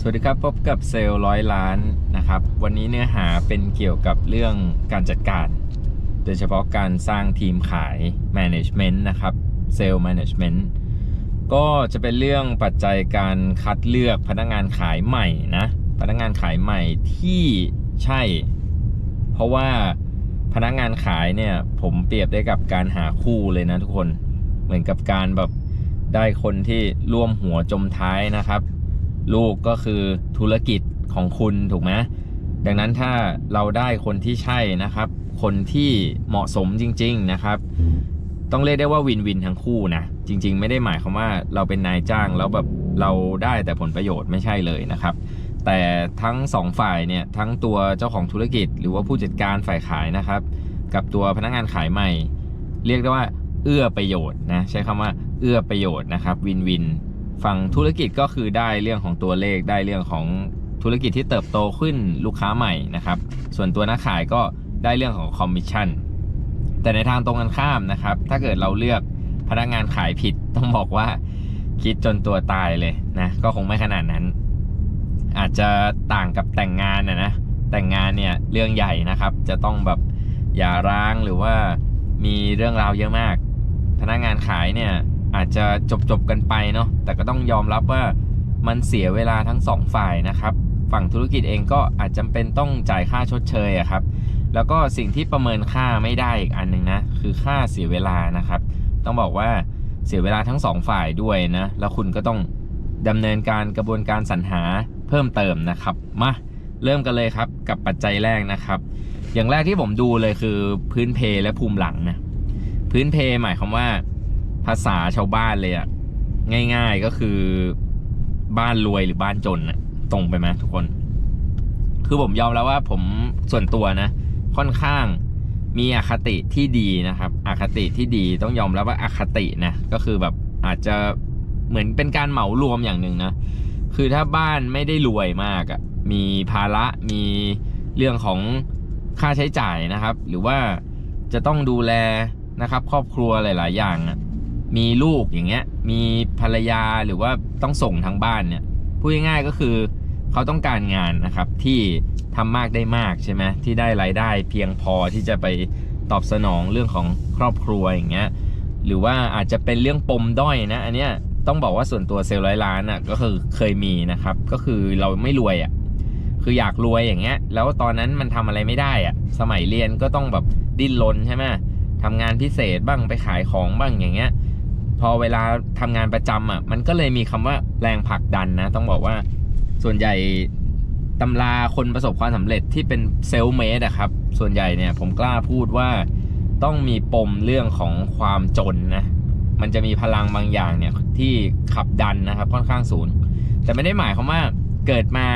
สวัสดีครับพบกับเซลล์ร้อยล้านนะครับ วันนี้เนื้อหาเป็นเกี่ยวกับเรื่องการจัดการ โดยเฉพาะการสร้างทีมขาย Management นะครับเซลล์ Management ก็จะเป็นเรื่องปัจจัยการคัดเลือกพนักงานขายใหม่นะพนักงานขายใหม่ที่ใช่ เพราะว่าพนักงานขายเนี่ยผมเปรียบได้กับการหาคู่เลยนะทุกคนเหมือนกับการแบบได้คนที่ร่วมหัวจมท้ายนะครับ ลูกก็คือธุรกิจของคุณถูกไหมดังนั้นถ้าเราได้คนที่ใช่นะครับ คนที่เหมาะสมจริง ๆนะครับ ต้องเรียกได้ว่าวินวินทั้งคู่นะจริง ๆ ไม่ได้หมายความว่าเราเป็นนายจ้างแล้วแบบเราได้แต่ผลประโยชน์ไม่ใช่เลยนะครับ แต่ทั้งสองฝ่ายเนี่ยทั้งตัวเจ้าของธุรกิจ หรือว่าผู้จัดการฝ่ายขายนะครับ กับตัวพนักงานขายใหม่ เรียกได้ว่าเอื้อประโยชน์นะใช้คำว่าเอื้อประโยชน์นะครับวินวิน ฝั่งธุรกิจก็คือได้เรื่องของตัวเลขได้เรื่องของธุรกิจที่เติบโตขึ้นลูกค้าใหม่นะครับ ส่วนตัวนักขายก็ได้เรื่องของคอมมิชชั่น แต่ในทางตรงกันข้ามนะครับ ถ้าเกิดเราเลือกพนักงานขายผิดต้องบอกว่าคิดจนตัวตายเลยนะ ก็คงไม่ขนาดนั้น อาจจะต่างกับแต่งงานนะนะ แต่งงานเนี่ยเรื่องใหญ่นะครับ จะต้องแบบหย่าร้างหรือว่ามีเรื่องราวเยอะมาก พนักงานขายเนี่ย อาจจะจบจบกันไปเนาะแต่ก็ต้องยอมรับว่ามันเสียเวลาทั้งสองฝ่ายนะครับ ฝั่งธุรกิจเองก็อาจจำเป็นต้องจ่ายค่าชดเชยอะครับ แล้วก็สิ่งที่ประเมินค่าไม่ได้อีกอันหนึ่งนะคือค่าเสียเวลานะครับ ต้องบอกว่าเสียเวลาทั้งสองฝ่ายด้วยนะแล้วคุณก็ต้องดำเนินการกระบวนการสรรหาเพิ่มเติมนะครับมาเริ่มกันเลยครับกับปัจจัยแรกนะครับ อย่างแรกที่ผมดูเลยคือพื้นเพและภูมิหลังนะพื้นเพหมายความว่า ภาษาชาวบ้านเลยอะง่าย ๆก็คือบ้านรวยหรือบ้านจนอะตรงไปไหมทุกคน คือผมยอมแล้วว่าผมส่วนตัวนะ ค่อนข้างมีอคติที่ดีนะครับอคติที่ดีต้องยอมรับว่าอคตินะก็คือแบบอาจจะเหมือนเป็นการเหมารวมอย่างหนึ่งนะคือถ้าบ้านไม่ได้รวยมากอะ่ะมีภาระมีเรื่องของค่าใช้จ่ายนะครับ หรือว่าจะต้องดูแลนะครับ ครอบครัวหลาย ๆ อย่างอะ มีลูกอย่างเงี้ย มีภรรยาหรือว่าต้องส่งทั้งบ้านเนี่ยพูดง่ายๆก็คือเขาต้องการงานนะครับที่ทำมากได้มากใช่ไหมที่ได้รายได้เพียงพอที่จะไปตอบสนองเรื่องของครอบครัวอย่างเงี้ยหรือว่าอาจจะเป็นเรื่องปมด้อยนะอันเนี้ยต้องบอกว่าส่วนตัวเซลล์ร้อยล้านอะก็คือเคยมีนะครับ ก็คือเราไม่รวยอะคืออยากรวยอย่างเงี้ย แล้วตอนนั้นมันทำอะไรไม่ได้อะสมัยเรียนก็ต้องแบบดิ้นรนใช่ไหมทำงานพิเศษบ้างไปขายของบ้างอย่างเงี้ย พอเวลาทำงานประจำอะ มันก็เลยมีคำว่าแรงผลักดันนะ ต้องบอกว่าส่วนใหญ่ตำราคนประสบความสำเร็จที่เป็นเซลล์เมดอะครับ ส่วนใหญ่เนี่ยผมกล้าพูดว่าต้องมีปมเรื่องของความจนนะ มันจะมีพลังบางอย่างเนี่ยที่ขับดันนะครับค่อนข้างสูงแต่ไม่ได้หมายความว่าเกิดมา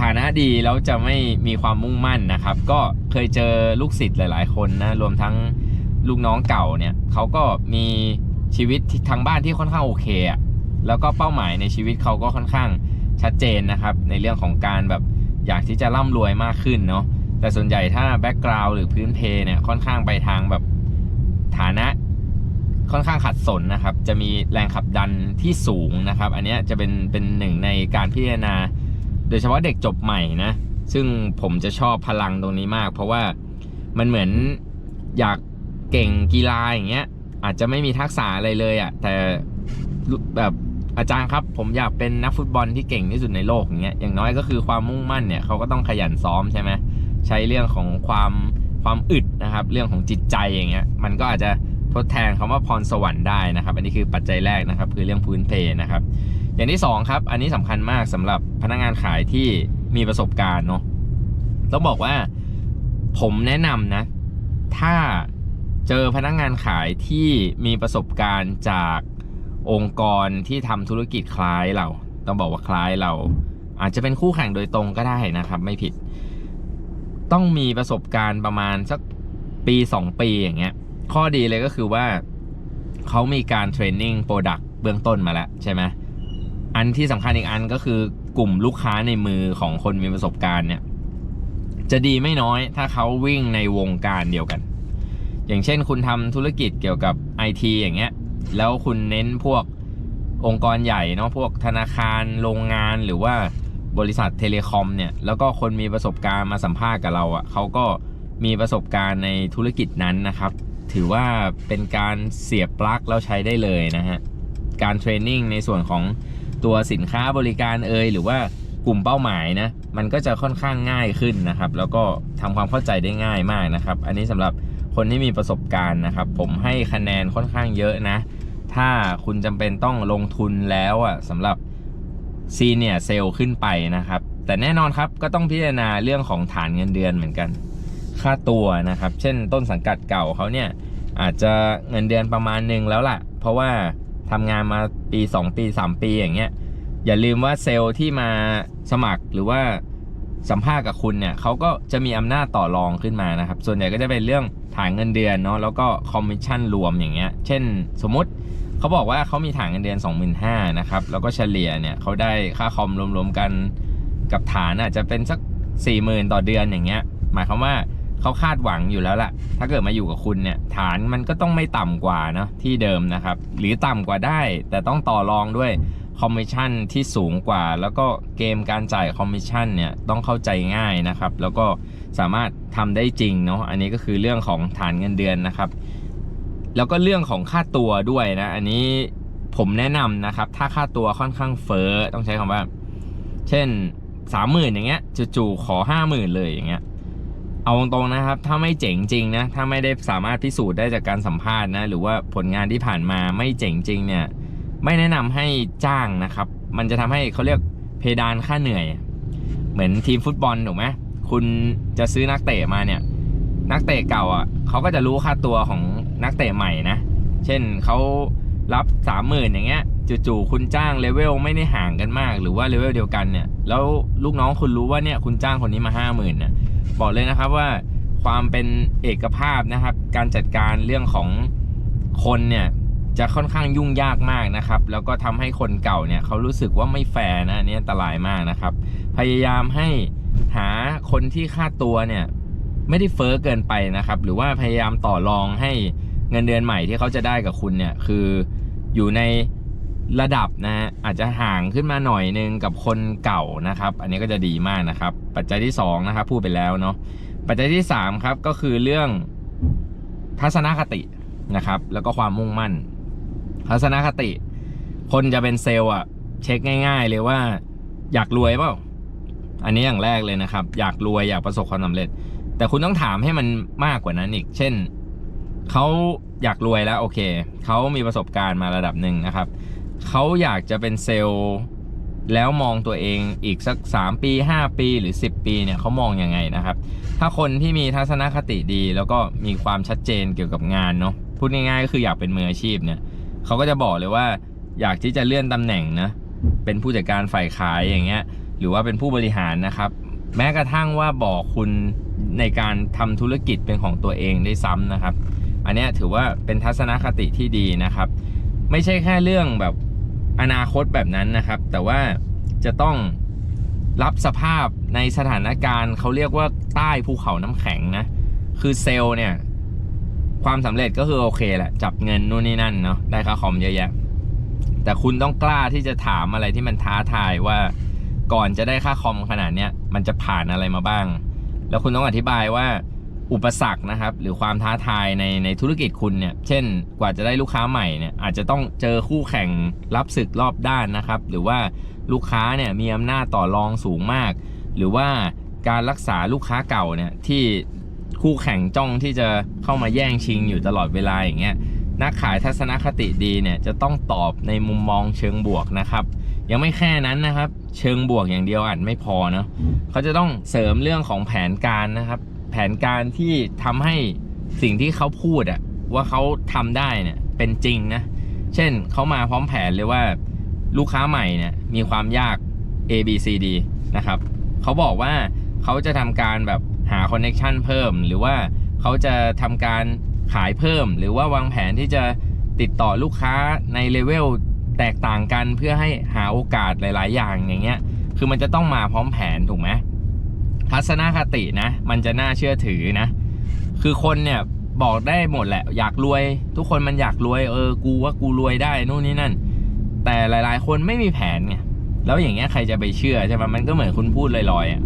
ฐานะดีแล้วจะไม่มีความมุ่งมั่นนะครับ ก็เคยเจอลูกศิษย์หลาย ๆ คนนะรวมทั้งลูกน้องเก่าเนี่ยเขาก็มี ชีวิตทางบ้านที่ค่อนข้างโอเคอะแล้วก็เป้าหมายในชีวิตเขาก็ค่อนข้างชัดเจนนะครับ ในเรื่องของการแบบอยากที่จะร่ำรวยมากขึ้นเนาะแต่ส่วนใหญ่ถ้าแบ็กกราวด์หรือพื้นเพเนี่ยค่อนข้างไปทางแบบฐานะค่อนข้างขัดสนนะครับ จะมีแรงขับดันที่สูงนะครับ อันนี้จะเป็นเป็นหนึ่งในการพิจารณา โดยเฉพาะเด็กจบใหม่นะ ซึ่งผมจะชอบพลังตรงนี้มาก เพราะว่ามันเหมือนอยากเก่งกีฬาอย่างเงี้ย อาจจะไม่มีทักษะอะไรเลยอะ่ะแต่แบบอาจารย์ครับ ผมอยากเป็นนักฟุตบอลที่เก่งที่สุดในโลกอย่างเงี้ยอย่างน้อยก็คือความมุ่งมั่นเนี่ยเขาก็ต้องขยันซ้อมใช่ไหมใช้เรื่องของความความอึดนะครับ เรื่องของจิตใจอย่างเงี้ยมันก็อาจจะทดแทนคำว่าพรสวรรค์ได้นะครับ อันนี้คือปัจจัยแรกนะครับ คือเรื่องพื้นเพนะครับ อย่างที่สองครับ อันนี้สำคัญมากสำหรับพนักงานขายที่มีประสบการณ์เนาะต้องบอกว่าผมแนะนำนะ ถ้า เจอพนักงานขายที่มีประสบการณ์จากองค์กรที่ทำธุรกิจคล้ายเรา ต้องบอกว่าคล้ายเรา อาจจะเป็นคู่แข่งโดยตรงก็ได้นะครับ ไม่ผิด ต้องมีประสบการณ์ประมาณสักปีสองปีอย่างเงี้ย ข้อดีเลยก็คือว่าเขามีการเทรนนิ่งโปรดักต์เบื้องต้นมาแล้วใช่ไหมอันที่สำคัญอีกอันก็คือกลุ่มลูกค้าในมือของคนมีประสบการณ์เนี่ย จะดีไม่น้อยถ้าเขาวิ่งในวงการเดียวกัน อย่างเช่นคุณทำธุรกิจเกี่ยวกับไอทีอย่างเงี้ย แล้วคุณเน้นพวกองค์กรใหญ่เนาะพวกธนาคารโรงงานหรือว่าบริษัทเทเลคอมเนี่ยแล้วก็คนมีประสบการณ์มาสัมภาษณ์กับเราอะ่ะเขาก็มีประสบการณ์ในธุรกิจนั้นนะครับ ถือว่าเป็นการเสียบปลั๊กแล้วใช้ได้เลยนะฮะการเทรนนิ่งในส่วนของตัวสินค้าบริการเอยหรือว่ากลุ่มเป้าหมายนะมันก็จะค่อนข้างง่ายขึ้นนะครับ แล้วก็ทำความเข้าใจได้ง่ายมากนะครับ อันนี้สำหรับ คนที่มีประสบการณ์นะครับ ผมให้คะแนนค่อนข้างเยอะนะ ถ้าคุณจำเป็นต้องลงทุนแล้วอะสำหรับซีเนียเซลขึ้นไปนะครับ แต่แน่นอนครับก็ต้องพิจารณาเรื่องของฐานเงินเดือนเหมือนกัน ค่าตัวนะครับ เช่นต้นสังกัดเก่าเขาเนี่ยอาจจะเงินเดือนประมาณหนึ่งแล้วล่ะ เพราะว่าทำงานมาปี 2 ปี 3 ปีอย่างเงี้ยอย่าลืมว่าเซลล์ที่มาสมัครหรือว่า สัมภาษณ์กับคุณเนี่ยเขาก็จะมีอำนาจต่อรองขึ้นมานะครับ ส่วนใหญ่ก็จะเป็นเรื่องฐานเงินเดือนเนาะแล้วก็คอมมิชชั่นรวมอย่างเงี้ย เช่นสมมติเขาบอกว่าเขามีฐานเงินเดือน 25,000นะครับแล้วก็เฉลี่ยเนี่ยเขาได้ค่าคอมรวมๆกันกับฐานอาจจะเป็นสัก 40,000 ต่อเดือนอย่างเงี้ย หมายความว่าเขาคาดหวังอยู่แล้วล่ะ ถ้าเกิดมาอยู่กับคุณเนี่ยฐานมันก็ต้องไม่ต่ำกว่าเนาะที่เดิมนะครับ หรือต่ำกว่าได้แต่ต้องต่อรองด้วย คอมมิชชั่นที่สูงกว่า แล้วก็เกมการจ่ายคอมมิชชั่นเนี่ยต้องเข้าใจง่ายนะครับ แล้วก็สามารถทำได้จริงเนาะอันนี้ก็คือเรื่องของฐานเงินเดือนนะครับ แล้วก็เรื่องของค่าตัวด้วยนะอันนี้ผมแนะนำนะครับ ถ้าค่าตัวค่อนข้างเฟ้อต้องใช้คำว่า เช่นสามหมื่นอย่างเงี้ยจู่ๆขอห้าหมื่นเลยอย่างเงี้ยเอาตรงๆนะครับ ถ้าไม่เจ๋งจริงนะ ถ้าไม่ได้สามารถพิสูจน์ได้จากการสัมภาษณ์นะ หรือว่าผลงานที่ผ่านมาไม่เจ๋งจริงเนี่ย ไม่แนะนำให้จ้างนะครับ มันจะทำให้เขาเรียกเพดานค่าเหนื่อย เหมือนทีมฟุตบอลถูกไหมคุณจะซื้อนักเตะมาเนี่ย นักเตะเก่าอะเขาก็จะรู้ค่าตัวของนักเตะใหม่นะ เช่นเขารับสามหมื่นอย่างเงี้ยจู่ๆคุณจ้างเลเวลไม่ได้ห่างกันมาก หรือว่าเลเวลเดียวกันเนี่ยแล้วลูกน้องคุณรู้ว่าเนี่ยคุณจ้างคนนี้มาห้าหมื่นเนี่ยบอกเลยนะครับว่าความเป็นเอกภาพนะครับ การจัดการเรื่องของคนเนี่ย จะค่อนข้างยุ่งยากมากนะครับ แล้วก็ทำให้คนเก่าเนี่ยเขารู้สึกว่าไม่แฟร์นะนี่อันตรายมากนะครับ พยายามให้หาคนที่ค่าตัวเนี่ยไม่ได้เฟอ้อเกินไปนะครับ หรือว่าพยายามต่อรองให้เงินเดือนใหม่ที่เขาจะได้กับคุณเนี่ยคืออยู่ในระดับนะฮะอาจจะห่างขึ้นมาหน่อยนึงกับคนเก่านะครับ อันนี้ก็จะดีมากนะครับ ปัจจัยที่สองนะครับพูดไปแล้วเนาะปัจจัยที่สามครับก็คือเรื่องทัศนคตินะครับ แล้วก็ความมุ่งมั่น ทัศนคติ คนจะเป็นเซลล์อะ เช็คง่าย ๆ เลยว่า อยากรวยเปล่าอันนี้อย่างแรกเลยนะครับ อยากรวยอยากประสบความสำเร็จ แต่คุณต้องถามให้มันมากกว่านั้นอีก เช่นเขาอยากรวยแล้วโอเคเขามีประสบการณ์มาระดับหนึ่งนะครับเขาอยากจะเป็นเซลล์แล้วมองตัวเองอีกสัก 3 ปี 5 ปีหรือ 10 ปีเนี่ยเขามองยังไงนะครับ ถ้าคนที่มีทัศนคติดีแล้วก็มีความชัดเจนเกี่ยวกับงานเนาะพูดง่ายๆก็คืออยากเป็นมืออาชีพเนี่ย เขาก็จะบอกเลยว่า อยากที่จะเลื่อนตำแหน่งนะเป็นผู้จัดการฝ่ายขายอย่างเงี้ย หรือว่าเป็นผู้บริหารนะครับ แม้กระทั่งว่าบอกคุณในการทำธุรกิจเป็นของตัวเองได้ซ้ำนะครับ อันนี้ถือว่าเป็นทัศนคติที่ดีนะครับ ไม่ใช่แค่เรื่องแบบอนาคตแบบนั้นนะครับ แต่ว่าจะต้องรับสภาพในสถานการณ์เขาเรียกว่าใต้ภูเขาน้ำแข็งนะคือเซลล์เนี่ย ความสำเร็จก็คือโอเคแหละ จับเงินนู่นนี่นั่นเนาะได้ค่าคอมเยอะแยะ แต่คุณต้องกล้าที่จะถามอะไรที่มันท้าทายว่าก่อนจะได้ค่าคอมขนาดเนี้ยมันจะผ่านอะไรมาบ้าง แล้วคุณต้องอธิบายว่าอุปสรรคนะครับ หรือความท้าทายในในธุรกิจคุณเนี่ย เช่นกว่าจะได้ลูกค้าใหม่เนี่ยอาจจะต้องเจอคู่แข่งรับศึกรอบด้านนะครับ หรือว่าลูกค้าเนี่ยมีอำนาจต่อรองสูงมาก หรือว่าการรักษาลูกค้าเก่าเนี่ยที่ คู่แข่งจ้องที่จะเข้ามาแย่งชิงอยู่ตลอดเวลาอย่างเงี้ยนักขายทัศนคติดีเนี่ยจะต้องตอบในมุมมองเชิงบวกนะครับ ยังไม่แค่นั้นนะครับ เชิงบวกอย่างเดียวอาจไม่พอเนาะเขาจะต้องเสริมเรื่องของแผนการนะครับ แผนการที่ทำให้สิ่งที่เขาพูดอะว่าเขาทำได้เนี่ยเป็นจริงนะเช่นเขามาพร้อมแผนเลยว่าลูกค้าใหม่เนี่ยมีความยาก A B C D นะครับเขาบอกว่าเขาจะทำการแบบ หาคอนเน็ชันเพิ่ม หรือว่าเขาจะทำการขายเพิ่ม หรือว่าวางแผนที่จะติดต่อลูกค้าในเลเวลแตกต่างกันเพื่อให้หาโอกาสหลาย ๆ อย่างอย่างเงี้ย คือมันจะต้องมาพร้อมแผนถูกไหมทัศนคตินะ มันจะน่าเชื่อถือนะ คือคนเนี่ยบอกได้หมดแหละ อยากรวย ทุกคนมันอยากรวยเออกูว่ากูรวยได้นู่นนี่นั่น แต่หลาย ๆ คนไม่มีแผนไงแล้วอย่างเงี้ยใครจะไปเชื่อใช่ไหมมันก็เหมือนคุณพูดลอยๆอะ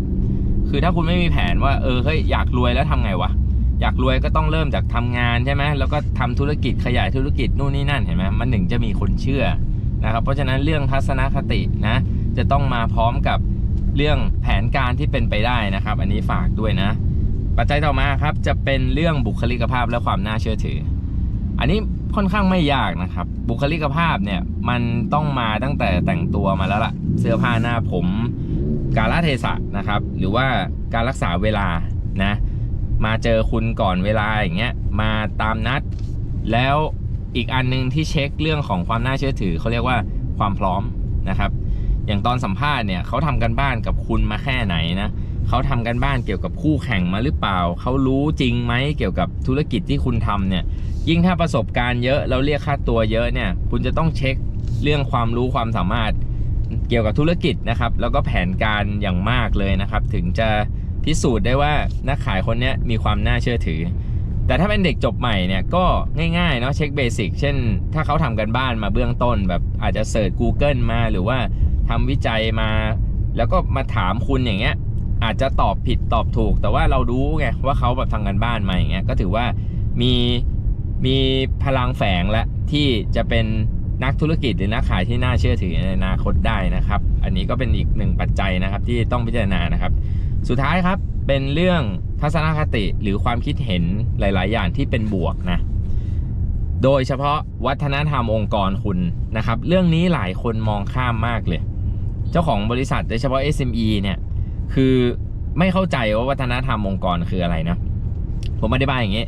คือถ้าคุณไม่มีแผนว่าเออเฮ้ยอยากรวยแล้วทำไงวะอยากรวยก็ต้องเริ่มจากทำงานใช่ไหมแล้วก็ทำธุรกิจขยายธุรกิจนู่นนี่นั่นเห็นไหมมันถึงจะมีคนเชื่อนะครับเพราะฉะนั้นเรื่องทัศนคตินะจะต้องมาพร้อมกับเรื่องแผนการที่เป็นไปได้นะครับ อันนี้ฝากด้วยนะ ปัจจัยต่อมาครับจะเป็นเรื่องบุคลิกภาพและความน่าเชื่อถือ อันนี้ค่อนข้างไม่ยากนะครับ บุคลิกภาพเนี่ยมันต้องมาตั้งแต่แต่งตัวมาแล้วล่ะ เสื้อผ้าหน้าผม กาลเทศะนะครับ หรือว่าการรักษาเวลานะมาเจอคุณก่อนเวลาอย่างเงี้ยมาตามนัด แล้วอีกอันหนึงที่เช็คเรื่องของความน่าเชื่อถือเขาเรียกว่าความพร้อมนะครับ อย่างตอนสัมภาษณ์เนี่ยเขาทำกันบ้านกับคุณมาแค่ไหนนะเขาทำกันบ้านเกี่ยวกับคู่แข่งมาหรือเปล่า เขารู้จริงไหมเกี่ยวกับธุรกิจที่คุณทำเนี่ยยิ่งถ้าประสบการณ์เยอะแล้วเรียกค่าตัวเยอะเนี่ยคุณจะต้องเช็คเรื่องความรู้ความสามารถ เกี่ยวกับธุรกิจนะครับ แล้วก็แผนการอย่างมากเลยนะครับ ถึงจะพิสูจน์ได้ว่านักขายคนนี้มีความน่าเชื่อถือ แต่ถ้าเป็นเด็กจบใหม่เนี่ยก็ง่ายๆเนาะเช็คเบสิกเช่น ถ้าเขาทำกันบ้านมาเบื้องต้น แบบอาจจะเสิร์ช Google มาหรือว่าทำวิจัยมา แล้วก็มาถามคุณอย่างเงี้ยอาจจะตอบผิดตอบถูก แต่ว่าเรารู้ไงว่าเขาแบบทำกันบ้านมาอย่างเงี้ยก็ถือว่ามีมีพลังแฝงและที่จะเป็น นักธุรกิจหรือนักขายที่น่าเชื่อถือในอนาคตได้นะครับ อันนี้ก็เป็นอีกหนึ่งปัจจัยนะครับที่ต้องพิจารณานะครับ สุดท้ายครับเป็นเรื่องทัศนคติหรือความคิดเห็นหลาย ๆ อย่างที่เป็นบวกนะโดยเฉพาะวัฒนธรรมองค์กรคุณนะครับ เรื่องนี้หลายคนมองข้ามมากเลย เจ้าของบริษัทโดยเฉพาะ SME เนี่ยคือไม่เข้าใจว่าวัฒนธรรมองค์กรคืออะไรนะผมอธิบายอย่างนี้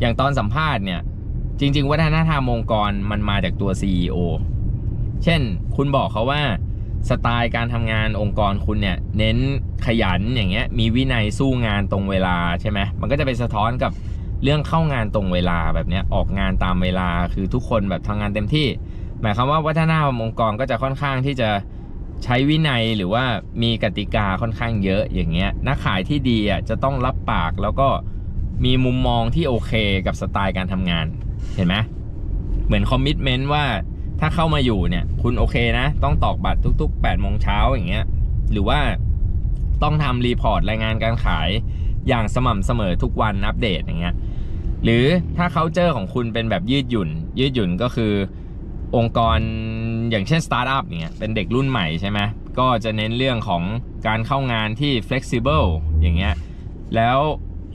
อย่างตอนสัมภาษณ์เนี่ย จริง ๆ วัฒนธรรมองค์กรมันมาจากตัว CEO เช่น คุณบอกเขาว่าสไตล์การทำงานองค์กรคุณเนี่ย เน้นขยันอย่างเงี้ยมีวินัยสู้งานตรงเวลาใช่ไหมมันก็จะไปสะท้อนกับเรื่องเข้างานตรงเวลาแบบเนี้ยออกงานตามเวลาคือทุกคนแบบทำงานเต็มที่ หมายความว่าวัฒนธรรมองค์กรก็จะค่อนข้างที่จะใช้วินัยหรือว่ามีกติกาค่อนข้างเยอะอย่างเงี้ยนักขายที่ดีอะจะต้องรับปากแล้วก็มีมุมมองที่โอเคกับสไตล์การทำงาน เห็นไหมเหมือนคอมมิชเมนต์ว่าถ้าเข้ามาอยู่เนี่ย คุณโอเคนะ ต้องตอกบัตรทุก ๆ8โมงเช้าอย่างเงี้ย หรือว่าต้องทำรีพอร์ตรายงานการขายอย่างสม่ำเสมอทุกวันอัปเดตอย่างเงี้ยหรือถ้าเขาเจอของคุณเป็นแบบยืดหยุ่น ยืดหยุ่นก็คือองค์กรอย่างเช่นสตาร์ทอัพเนี่ยเป็นเด็กรุ่นใหม่ใช่ไหมก็จะเน้นเรื่องของการเข้างานที่ flexible อย่างเงี้ยแล้ว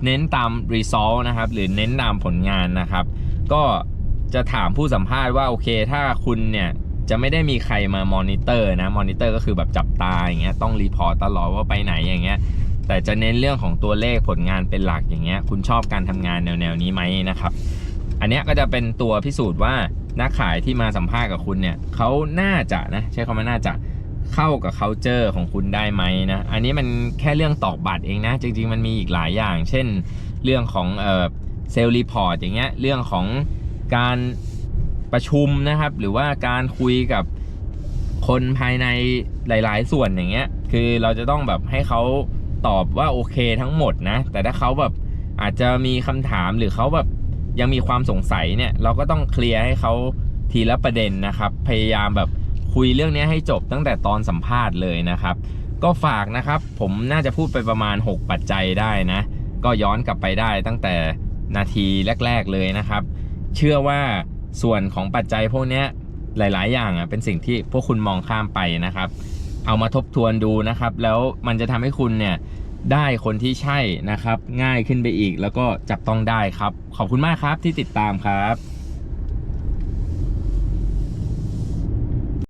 เน้นตาม result นะครับ หรือเน้นตามผลงานนะครับ ก็จะถามผู้สัมภาษณ์ว่าโอเค ถ้าคุณเนี่ยจะไม่ได้มีใครมามอนิเตอร์นะมอนิเตอร์ก็คือแบบจับตาอย่างเงี้ยต้องรีพอร์ตตลอดว่าไปไหนอย่างเงี้ยแต่จะเน้นเรื่องของตัวเลขผลงานเป็นหลักอย่างเงี้ยคุณชอบการทำงานแนวๆนี้ไหมนะครับ อันเนี้ยก็จะเป็นตัวพิสูจน์ว่านักขายที่มาสัมภาษณ์กับคุณเนี่ยเขาน่าจะนะใช้คำว่าน่าจะเข้ากับ culture ของคุณได้ไหมนะ อันนี้มันแค่เรื่องตอกบัตรเองนะ จริง ๆ มันมีอีกหลายอย่าง เช่น เรื่องของเอ่อ เซลล์รีพอร์ตอย่างเงี้ยเรื่องของการประชุมนะครับ หรือว่าการคุยกับคนภายในหลาย ๆ ส่วนอย่างเงี้ย คือเราจะต้องแบบให้เขาตอบว่าโอเคทั้งหมดนะ แต่ถ้าเขาแบบอาจจะมีคำถามหรือเขาแบบยังมีความสงสัยเนี่ย เราก็ต้องเคลียร์ให้เขาทีละประเด็นนะครับ พยายามแบบคุยเรื่องนี้ให้จบตั้งแต่ตอนสัมภาษณ์เลยนะครับ ก็ฝากนะครับ ผมน่าจะพูดไปประมาณ 6 ปัจจัยได้นะ ก็ย้อนกลับไปได้ตั้งแต่ นาทีแรก ๆเลยนะครับ เชื่อว่าส่วนของปัจจัยพวกนี้หลาย ๆ อย่างอะเป็นสิ่งที่พวกคุณมองข้ามไปนะครับ เอามาทบทวนดูนะครับ แล้วมันจะทำให้คุณเนี่ยได้คนที่ใช่นะครับ ง่ายขึ้นไปอีกแล้วก็จับต้องได้ครับ ขอบคุณมากครับที่ติดตามครับ